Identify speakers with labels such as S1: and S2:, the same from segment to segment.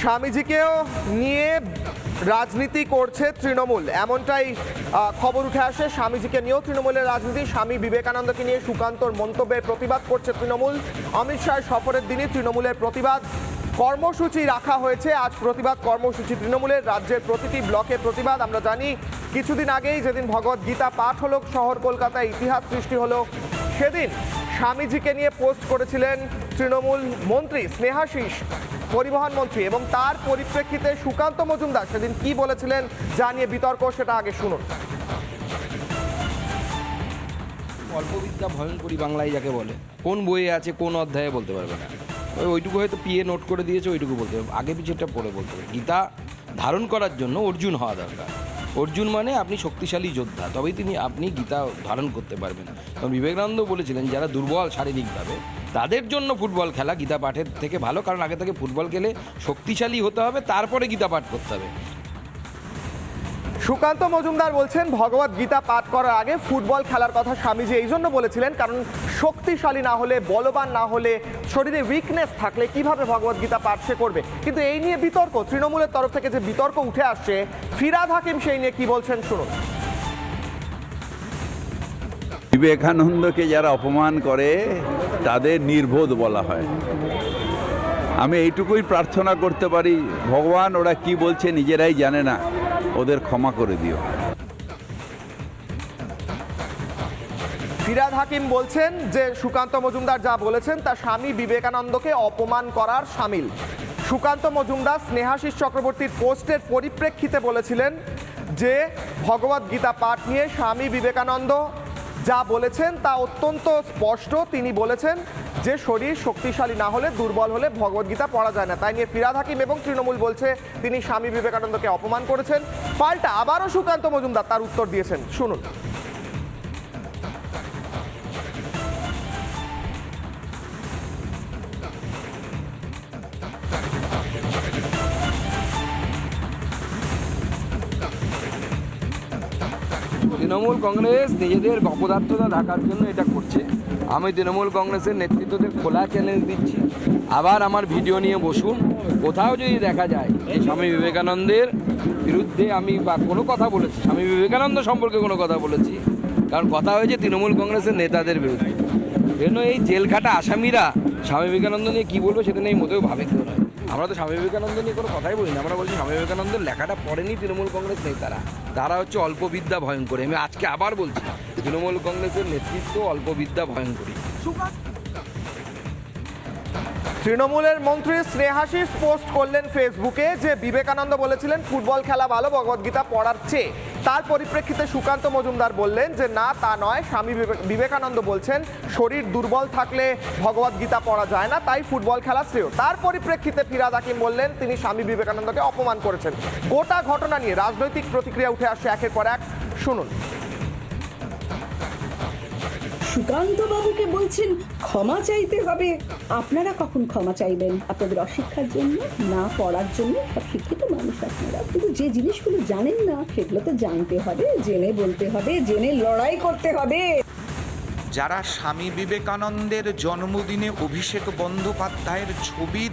S1: স্বামীজিকেও নিয়ে রাজনীতি করছে তৃণমূল। এমনটাই খবর উঠে আসে, স্বামীজিকে নিয়েও তৃণমূলের রাজনীতি। স্বামী বিবেকানন্দকে নিয়ে সুকান্তর মন্তব্যের প্রতিবাদ করছে তৃণমূল। অমিত শাহ সফরের দিনে তৃণমূলের প্রতিবাদ কর্মসূচি রাখা হয়েছে। আজ প্রতিবাদ কর্মসূচি তৃণমূলের রাজ্যের প্রতিটি ব্লকে প্রতিবাদ। আমরা জানি, কিছুদিন আগেই যেদিন ভগবত গীতা পাঠ হলো, শহর কলকাতায় ইতিহাস সৃষ্টি হলো, সেদিন স্বামীজিকে নিয়ে পোস্ট করেছিলেন তৃণমূল মন্ত্রী স্নেহাশিস, পরিবহন মন্ত্রী এবং তার পরিপ্রেক্ষিতে সুকান্ত মজুমদার সেদিন কি বলেছিলেন যা নিয়ে বিতর্ক, সেটা আগে শুনুন।
S2: অল্পবিদ্যা ভয়ঙ্করী বাংলায় যাকে বলে, কোন বইয়ে আছে, কোন অধ্যায়ে বলতে পারবে না। ওই ওইটুকু হয়তো পিএ নোট করে দিয়েছে, ওইটুকু বলতে পারবে আগে পিছেটা পড়ে বলতে পারবে। গীতা ধারণ করার জন্য অর্জুন হওয়া দরকার। অর্জুন মানে আপনি শক্তিশালী যোদ্ধা, তবেই তিনি, আপনি গীতা ধারণ করতে পারবেন। কারণ বিবেকানন্দ বলেছিলেন, যারা দুর্বল শারীরিকভাবে তাদের জন্য ফুটবল খেলা গীতা পাঠের থেকে ভালো, কারণ আগে থেকে ফুটবল খেলে শক্তিশালী হতে হবে, তারপরে গীতা পাঠ করতে হবে।
S1: সুকান্ত মজুমদার বলছেন, ভগবত গীতা পাঠ করার আগে ফুটবল খেলার কথা স্বামীজি এই জন্য বলেছিলেন, কারণ শক্তিশালী না হলে, বলবান না হলে, শরীরে উইকনেস থাকলে কীভাবে ভগবত গীতা পাঠ সে করবে? কিন্তু এই নিয়ে বিতর্ক, তৃণমূলের তরফ থেকে যে বিতর্ক উঠে আসছে, ফিরাদ হাকিম সেই নিয়ে কি বলছেন শুনুন।
S3: বিবেকানন্দকে যারা অপমান করে, তাদের নির্বোধ বলা হয়। আমি এইটুকুই প্রার্থনা করতে পারি, ভগবান ওরা কি বলছে নিজেরাই জানে না, ওদের ক্ষমা করে দিও।
S1: ফিরাদ হাকিম বলছেন যে, সুকান্ত মজুমদার যা বলেছেন তা স্বামী বিবেকানন্দকে অপমান করার সামিল। সুকান্ত মজুমদার স্নেহাশিস চক্রবর্তীর পোস্টের পরিপ্রেক্ষিতে বলেছিলেন যে, ভগবদ্গীতা পাঠ নিয়ে স্বামী বিবেকানন্দ যা বলেছেন তা অত্যন্ত স্পষ্ট। তিনি বলেছেন যে শরীর শক্তিশালী না হলে দুর্বল হলে ভগবদ্গীতা পড়া যায় না। তাই নিয়ে ফিরাদ হাকিম এবং তৃণমূল বলছে, তিনি স্বামী বিবেকানন্দকে অপমান করেছেন। পাল্টা আবারও সুকান্ত মজুমদার তার উত্তর দিয়েছেন। শুনুন।
S2: তৃণমূল কংগ্রেস নিজেদের অপদার্থতা ঢাকার জন্য এটা করছে। আমি তৃণমূল কংগ্রেসের নেতৃত্বদের খোলা চ্যালেঞ্জ দিচ্ছি। আবার আমার ভিডিও নিয়ে বসুন। কোথাও যদি দেখা যায় স্বামী বিবেকানন্দের বিরুদ্ধে আমি বা কোনো কথা বলেছি, স্বামী বিবেকানন্দ সম্পর্কে কোনো কথা বলেছি, কারণ কথা হয়েছে তৃণমূল কংগ্রেসের নেতাদের বিরুদ্ধে। জন্য এই জেলখাটা আসামিরা স্বামী বিবেকানন্দ নিয়ে কী বলব সেটা নিয়ে মোটেও ভাবে কেউ নয়। আমরা তো স্বামী বিবেকানন্দ নিয়ে কোনো কথাই বলি না আমরা বলছি স্বামী বিবেকানন্দের লেখাটা পড়েনি তৃণমূল কংগ্রেস নেতারা। তারা হচ্ছে অল্পবিদ্যা ভয়ঙ্করী। আমি আজকে আবার বলছি তৃণমূল কংগ্রেসের নেতৃত্ব অল্পবিদ্যা ভয়ঙ্করী।
S1: তৃণমূলের মন্ত্রী স্নেহাশিস পোস্ট করলেন ফেসবুকে যে বিবেকানন্দ বলেছিলেন ফুটবল খেলা ভালো ভগবদ্গীতা পড়ার চেয়ে। তার পরিপ্রেক্ষিতে সুকান্ত মজুমদার বললেন যে, না, তা নয়। স্বামী বিবে- বিবেকানন্দ বলছেন, শরীর দুর্বল থাকলে ভগবদ্গীতা পড়া যায় না, তাই ফুটবল খেলা শ্রেয়। তার পরিপ্রেক্ষিতে ফিরাদ হাকিম বললেন, তিনি স্বামী বিবেকানন্দকে অপমান করেছেন। গোটা ঘটনা নিয়ে রাজনৈতিক প্রতিক্রিয়া উঠে আসছে একের পর এক। শুনুন।
S4: সুকান্ত বলছেন, ক্ষমা চাইতে হবে। আপনারা কখন ক্ষমা চাইবেন? আপনাদের অশিক্ষার জন্য, না পড়ার জন্য সব শিক্ষিত মানুষ আপনারা। কিন্তু যে জিনিসগুলো জানেন না, সেগুলো তো জানতে হবে, জেনে বলতে হবে, জেনে লড়াই করতে হবে।
S5: যারা স্বামী বিবেকানন্দের জন্মদিনে অভিষেক বন্দ্যোপাধ্যায়ের ছবি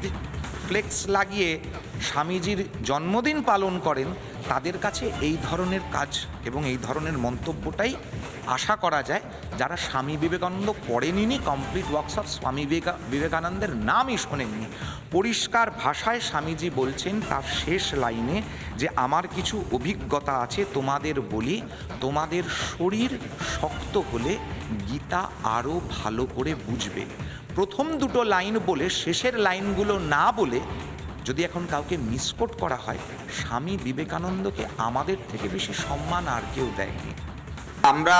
S5: ফ্লেক্স লাগিয়ে স্বামীজির জন্মদিন পালন করেন তাদের কাছে এই ধরনের কাজ এবং এই ধরনের মন্তব্যটাই আশা করা যায় যারা স্বামী বিবেকানন্দ পড়েনি কমপ্লিট ওয়ার্কশপ স্বামী বিবেকা- বিবেকানন্দের নামই শোনেননি। পরিষ্কার ভাষায় স্বামীজি বলছেন তার শেষ লাইনে যে, আমার কিছু অভিজ্ঞতা আছে তোমাদের বলি, তোমাদের শরীর শক্ত হলে গীতা আরও ভালো করে বুঝবে। প্রথম দুটো লাইন বলে, শেষের লাইনগুলো না বলে যদি এখন কাউকে মিসকোট করা হয়, স্বামী বিবেকানন্দকে আমাদের থেকে বেশি সম্মান আর কেউ দেয়নি।
S6: আমরা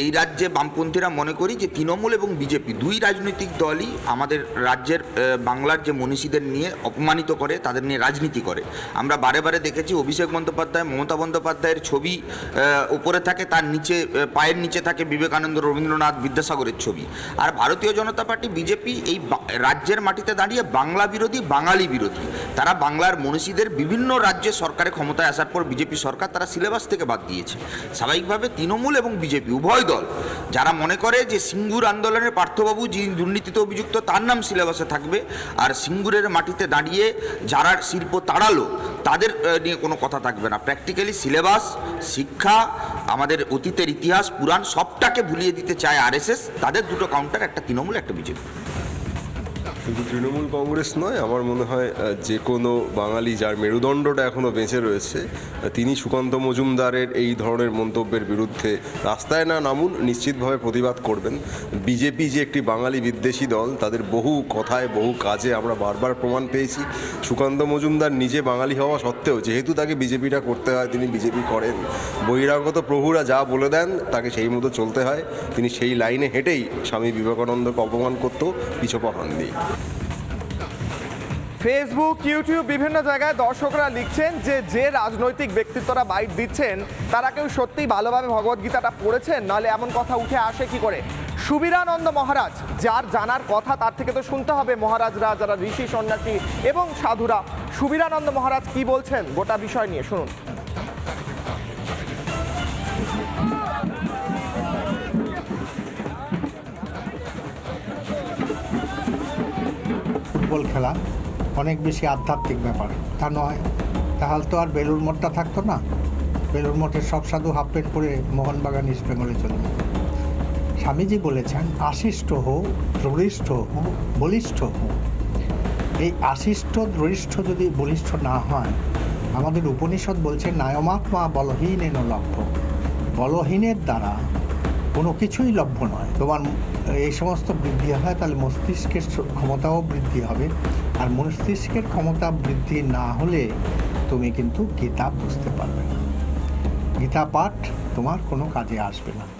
S6: এই রাজ্যে বামপন্থীরা মনে করি যে তৃণমূল এবং বিজেপি দুই রাজনৈতিক দলই আমাদের রাজ্যের বাংলার যে মনীষীদের নিয়ে অপমানিত করে, তাদের নিয়ে রাজনীতি করে। আমরা বারে বারে দেখেছি অভিষেক বন্দ্যোপাধ্যায়, মমতা বন্দ্যোপাধ্যায়ের ছবি উপরে থাকে, তার নিচে পায়ের নিচে থাকে বিবেকানন্দ রবীন্দ্রনাথ বিদ্যাসাগরের ছবি। আর ভারতীয় জনতা পার্টি, বিজেপি এই রাজ্যের মাটিতে দাঁড়িয়ে বাংলা বিরোধী, বাঙালি বিরোধী। তারা বাংলার মনীষীদের বিভিন্ন রাজ্যে সরকারে ক্ষমতায় আসার পর বিজেপি সরকার তারা সিলেবাস থেকে বাদ দিয়েছে। স্বাভাবিকভাবে তৃণমূল এবং বিজেপি, উভয় দল। যারা মনে করে যে সিঙ্গুর আন্দোলনের পার্থবাবু যিনি দুর্নীতিতে অভিযুক্ত, তার নাম সিলেবাসে থাকবে। আর সিঙ্গুরের মাটিতে দাঁড়িয়ে যারা শিল্প তাড়ালো, তাদের নিয়ে কোনো কথা থাকবে না। প্র্যাকটিক্যালি সিলেবাস, শিক্ষা, আমাদের অতীতের ইতিহাস, পুরাণ সবটাকে ভুলিয়ে দিতে চায় আরএসএস। তাদের দুটো কাউন্টার একটা তৃণমূল, একটা বিজেপি।
S7: শুধু তৃণমূল কংগ্রেস নয়, আমার মনে হয় যে কোনো বাঙালি যার মেরুদণ্ডটা এখনও বেঁচে রয়েছে তিনি সুকান্ত মজুমদারের এই ধরনের মন্তব্যের বিরুদ্ধে রাস্তায় না নামুন, নিশ্চিতভাবে প্রতিবাদ করবেন। বিজেপি যে একটি বাঙালি বিদ্বেষী দল, তাদের বহু কথায়, বহু কাজে আমরা বারবার প্রমাণ পেয়েছি। সুকান্ত মজুমদার নিজে বাঙালি হওয়া সত্ত্বেও, যেহেতু তাকে বিজেপিটা করতে হয়, তিনি বিজেপি করেন। বহিরাগত প্রভুরা যা বলে দেন, তাকে সেই মতো চলতে হয়। তিনি সেই লাইনে হেঁটেই স্বামী বিবেকানন্দকে অপমান করতেও পিছপা হননি।
S1: ফেসবুক ইউটিউব বিভিন্ন জায়গায় দর্শকরা লিখছেন যে যে রাজনৈতিক ব্যক্তিত্বরা বাইট দিচ্ছেন, তারা কেউ সত্যিই ভালোভাবে ভগবদ্গীতাটা পড়েছেন? নাহলে এমন কথা উঠে আসে কি করে? সুবিরানন্দ মহারাজ, যার জানার কথা তার থেকে তো শুনতে হবে, মহারাজরা যারা ঋষি সন্ন্যাসী এবং সাধুরা। সুবিরানন্দ মহারাজ কি বলছেন? গোটা বিষয় নিয়ে শুনুন।
S8: ফুটবল খেলা। অনেক বেশি আধ্যাত্মিক ব্যাপার। তা নয়, তাহলে তো আর বেলুর মঠটা থাকতো না। বেলুর মঠের সব সাধু হাফ প্যান্ট পরে মোহনবাগান ইস্ট বেঙ্গলে চলে যেত। স্বামীজি বলেছেন, আশিষ্ট হোক দ্রবিষ্ঠ হোক বলিষ্ঠ হোক এই আশিষ্ট দ্রবিষ্ঠ যদি বলিষ্ঠ না হয়, আমাদের উপনিষদ বলছে, নায়মাত্মা বলহীন লভ্য। বলহীনের দ্বারা কোনো কিছুই লভ্য নয়। তোমার এই সমস্ত বৃদ্ধি হয়, তাহলে মস্তিষ্কের ক্ষমতাও বৃদ্ধি হবে। আর মস্তিষ্কের ক্ষমতা বৃদ্ধি না হলে তুমি কিন্তু গীতা বুঝতে পারবে না। গীতা পাঠ তোমার কোনো কাজে আসবে না।